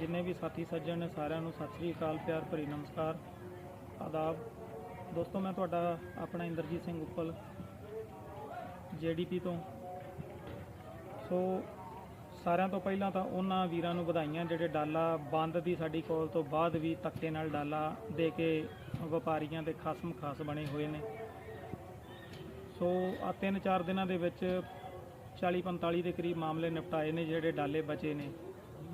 ਜਿੰਨੇ ਵੀ ਸਾਥੀ ਸੱਜਣ ਨੇ ਸਾਰਿਆਂ ਨੂੰ ਸਤਿ ਸ੍ਰੀ ਅਕਾਲ, ਪਿਆਰ ਭਰੀ ਨਮਸਕਾਰ, ਆਦਾਬ। ਦੋਸਤੋ, ਮੈਂ ਤੁਹਾਡਾ ਆਪਣਾ ਇੰਦਰਜੀਤ ਸਿੰਘ ਉੱਪਲ ਜੀਡੀਪੀ ਤੋਂ। ਸੋ, ਸਾਰਿਆਂ ਤੋਂ ਪਹਿਲਾਂ ਤਾਂ ਉਹਨਾਂ ਵੀਰਾਂ ਨੂੰ ਵਧਾਈਆਂ, ਜਿਹੜੇ ਡਾਲਾ ਬੰਦ ਦੀ ਸਾਡੀ ਕੋਲ ਤੋਂ ਬਾਅਦ ਵੀ ਧੱਕੇ ਨਾਲ ਡਾਲਾ ਦੇ ਕੇ ਵਪਾਰੀਆਂ ਦੇ ਖਸਮ ਖਾਸ ਬਣੇ ਹੋਏ ਨੇ। ਸੋ ਆ ਤਿੰਨ ਚਾਰ ਦਿਨਾਂ ਦੇ ਵਿੱਚ 40 45 ਦੇ ਕਰੀਬ ਮਾਮਲੇ ਨਿਪਟਾਏ ਨੇ, ਜਿਹੜੇ ਡਾਲੇ ਬਚੇ ਨੇ।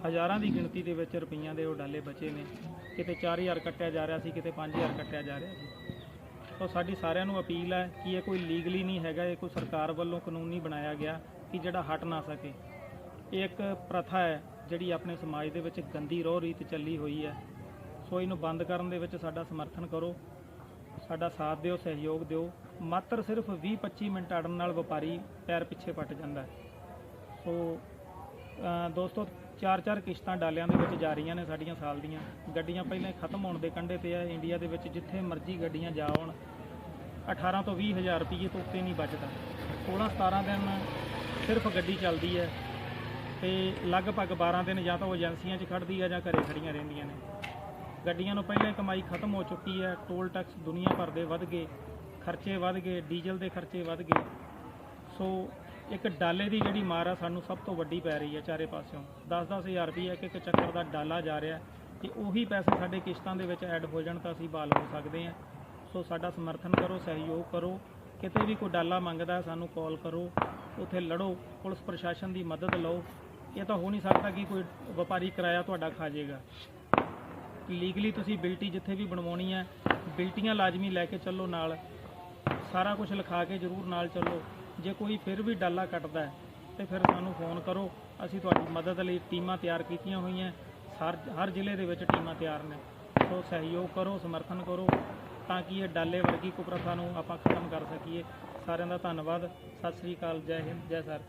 ਹਜ਼ਾਰਾਂ ਦੀ ਗਿਣਤੀ ਦੇ ਵਿੱਚ ਰੁਪਈਆਂ ਦੇ ਉਹ ਡਾਲੇ ਬਚੇ ਨੇ। ਕਿਤੇ 4000 ਕੱਟਿਆ ਜਾ ਰਿਹਾ ਸੀ, ਕਿਤੇ 5000 ਕੱਟਿਆ ਜਾ ਰਿਹਾ ਸੀ। ਸੋ ਸਾਡੀ ਸਾਰਿਆਂ ਨੂੰ ਅਪੀਲ ਹੈ ਕਿ ਇਹ ਕੋਈ ਲੀਗਲੀ ਨਹੀਂ ਹੈਗਾ, ਇਹ ਕੋਈ ਸਰਕਾਰ ਵੱਲੋਂ ਕਾਨੂੰਨੀ ਬਣਾਇਆ ਗਿਆ ਕਿ ਜਿਹੜਾ ਹਟ ਨਾ ਸਕੇ। ਇਹ ਇੱਕ ਪ੍ਰਥਾ ਹੈ ਜਿਹੜੀ ਆਪਣੇ ਸਮਾਜ ਦੇ ਵਿੱਚ ਗੰਦੀ ਰੋਹ ਰੀਤ ਚੱਲੀ ਹੋਈ ਹੈ। ਸੋ ਇਹਨੂੰ ਬੰਦ ਕਰਨ ਦੇ ਵਿੱਚ ਸਾਡਾ ਸਮਰਥਨ ਕਰੋ, ਸਾਡਾ ਸਾਥ ਦਿਓ, ਸਹਿਯੋਗ ਦਿਓ। ਮਾਤਰ ਸਿਰਫ 20-25 ਮਿੰਟ ਅੜਨ ਨਾਲ ਵਪਾਰੀ ਪੈਰ ਪਿੱਛੇ ਪੱਟ ਜਾਂਦਾ ਸੋ ਦੋਸਤੋ ਚਾਰ ਚਾਰ ਕਿਸ਼ਤਾਂ ਡਾਲਿਆਂ ਦੇ ਵਿੱਚ ਜਾ ਰਹੀਆਂ ਨੇ ਸਾਡੀਆਂ ਸਾਲ ਦੀਆਂ। ਗੱਡੀਆਂ ਪਹਿਲਾਂ ਹੀ ਖਤਮ ਹੋਣ ਦੇ ਕੰਢੇ ਤੇ ਆ। ਇੰਡੀਆ ਦੇ ਵਿੱਚ ਜਿੱਥੇ ਮਰਜ਼ੀ ਗੱਡੀਆਂ ਜਾ ਆਉਣ 18 ਤੋਂ 20 ਹਜ਼ਾਰ ਰੁਪਏ ਤੋਂ ਉੱਤੇ ਨਹੀਂ ਬਚਦਾ। 16 17 ਦਿਨ ਸਿਰਫ ਗੱਡੀ ਚੱਲਦੀ ਹੈ ਤੇ ਲਗਭਗ 12 ਦਿਨ ਜਾਂ ਤਾਂ ਉਹ ਏਜੰਸੀਆਂ 'ਚ ਖੜਦੀ ਹੈ ਜਾਂ ਘਰੇ ਖੜੀਆਂ ਰਹਿੰਦੀਆਂ ਨੇ। ਗੱਡੀਆਂ ਨੂੰ ਪਹਿਲਾਂ ਕਮਾਈ ਖਤਮ ਹੋ ਚੁੱਕੀ ਹੈ। ਟੋਲ ਟੈਕਸ ਦੁਨੀਆ ਭਰ ਦੇ ਵੱਧ ਗਏ, ਖਰਚੇ ਵੱਧ ਗਏ, ਡੀਜ਼ਲ ਦੇ ਖਰਚੇ ਵੱਧ ਗਏ। ਸੋ ਇੱਕ ਡਾਲੇ ਦੀ ਜਿਹੜੀ ਮਾਰ ਆ ਸਾਨੂੰ ਸਭ ਤੋਂ ਵੱਡੀ ਪੈ ਰਹੀ ਹੈ ਚਾਰੇ ਪਾਸਿਓਂ। 10-10 ਹਜ਼ਾਰ ਰੁਪਏ ਇੱਕ ਇੱਕ ਚੱਕਰ ਦਾ ਡਾਲਾ ਜਾ ਰਿਹਾ ਤੇ ਉਹੀ ਪੈਸੇ ਸਾਡੇ ਕਿਸ਼ਤਾਂ ਦੇ ਵਿੱਚ ਐਡ ਹੋ ਜਾਣ ਤਾਂ ਅਸੀਂ ਬਾਲ ਹੋ ਸਕਦੇ ਹਾਂ ਸੋ ਸਾਡਾ ਸਮਰਥਨ ਕਰੋ, ਸਹਿਯੋਗ ਕਰੋ, ਕਿਤੇ ਵੀ ਕੋਈ ਡਾਲਾ ਮੰਗਦਾ ਸਾਨੂੰ ਕਾਲ ਕਰੋ, ਉੱਥੇ ਲੜੋ, ਪੁਲਿਸ ਪ੍ਰਸ਼ਾਸਨ ਦੀ ਮਦਦ ਲਓ। ਇਹ ਤਾਂ ਹੋ ਨਹੀਂ ਸਕਦਾ ਕਿ ਕੋਈ ਵਪਾਰੀ ਕਿਰਾਇਆ ਤੁਹਾਡਾ ਖਾ ਜਾਏਗਾ। ਲੀਗਲੀ ਤੁਸੀਂ ਬਿਲਟੀ ਜਿੱਥੇ ਵੀ ਬਣਵਾਉਣੀ ਹੈ ਬਿਲਟੀਆਂ ਲਾਜ਼ਮੀ ਲੈ ਕੇ ਚੱਲੋ ਨਾਲ। ਸਾਰਾ ਕੁਝ ਲਿਖਾ ਕੇ ਜ਼ਰੂਰ ਨਾਲ ਚੱਲੋ। ਜੇ ਕੋਈ ਫਿਰ ਵੀ ਡਾਲਾ ਕੱਟਦਾ ਹੈ, ਤੇ ਫਿਰ ਸਾਨੂੰ ਫੋਨ ਕਰੋ। ਅਸੀਂ ਤੁਹਾਡੀ ਮਦਦ ਲਈ ਟੀਮਾਂ ਤਿਆਰ ਕੀਤੀਆਂ ਹੋਈਆਂ ਹਰ ਹਰ ਜ਼ਿਲ੍ਹੇ ਦੇ ਵਿੱਚ ਟੀਮਾਂ ਤਿਆਰ ਨੇ। ਸੋ ਸਹਿਯੋਗ ਕਰੋ, ਸਮਰਥਨ ਕਰੋ, ਤਾਂ ਕਿ ਇਹ ਡਾਲੇ ਵਰਗੀ ਕੁਪਰਥਾ ਨੂੰ ਆਪਾਂ ਖਤਮ ਕਰ ਸਕੀਏ। ਸਾਰਿਆਂ ਦਾ ਧੰਨਵਾਦ। ਸਤਿ ਸ੍ਰੀ ਅਕਾਲ। ਜੈ ਹਿੰਦ, ਜੈ ਸਰ।